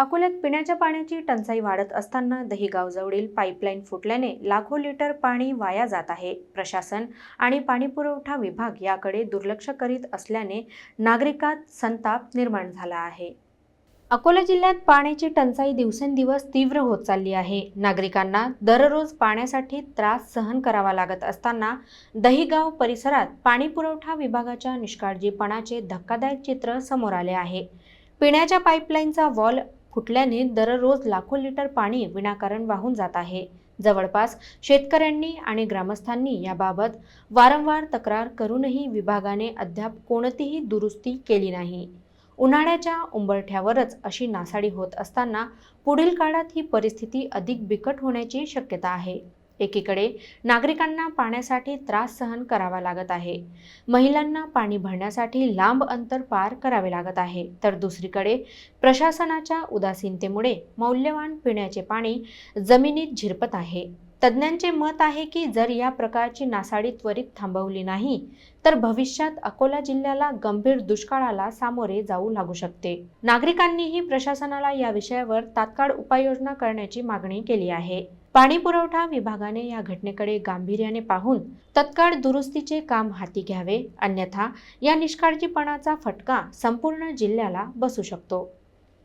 अकोल्यात पिण्याच्या पाण्याची टंचाई वाढत असताना दहिगावजवळील पाईपलाईन फुटल्याने लाखो लिटर पाणी वाया जात आहे. प्रशासन आणि पाणीपुरवठा विभाग याकडे दुर्लक्ष करीत असल्याने नागरिकात संताप निर्माण झाला आहे. अकोला जिल्ह्यात पाण्याची टंचाई दिवसेंदिवस तीव्र होत चालली आहे. नागरिकांना दररोज पाण्यासाठी त्रास सहन करावा लागत असताना दहिगाव परिसरात पाणीपुरवठा विभागाच्या निष्काळजीपणाचे धक्कादायक चित्र समोर आले आहे. पिण्याच्या पाईपलाईनचा वॉल फुटल्याने दररोज लाखो लिटर पाणी विनाकारण वाहून जात आहे. जवळपास शेतकऱ्यांनी आणि ग्रामस्थांनी याबाबत वारंवार तक्रार करूनही विभागाने अद्याप कोणतीही दुरुस्ती केली नाही. उन्हाळ्याच्या उंबरठ्यावरच अशी नासाडी होत असताना पुढील काळात ही परिस्थिती अधिक बिकट होण्याची शक्यता आहे. एकीकडे नागरिकांना पाण्यासाठी त्रास सहन करावा लागत आहे. महिलांना पाणी भरण्यासाठी लांब अंतर पार करावे लागत आहे. तर दुसरीकडे प्रशासनाच्या उदासीनतेमुळे मौल्यवान पिण्याचे पाणी जमिनीत झिरपत आहे. तज्ज्ञांचे मत आहे की जर या प्रकारची नासाडी त्वरित थांबवली नाही तर भविष्यात अकोला जिल्ह्याला गंभीर दुष्काळाला सामोरे जाऊ लागू शकते. नागरिकांनीही प्रशासनाला या विषयावर तात्काळ उपाययोजना करण्याची मागणी केली आहे. पाणी पुरवठा विभागाने या घटनेकडे गांभीर्याने पाहून तत्काळ दुरुस्तीचे काम हाती घ्यावे अन्यथा या निष्काळजीपणाचा फटका संपूर्ण जिल्ह्याला बसू शकतो.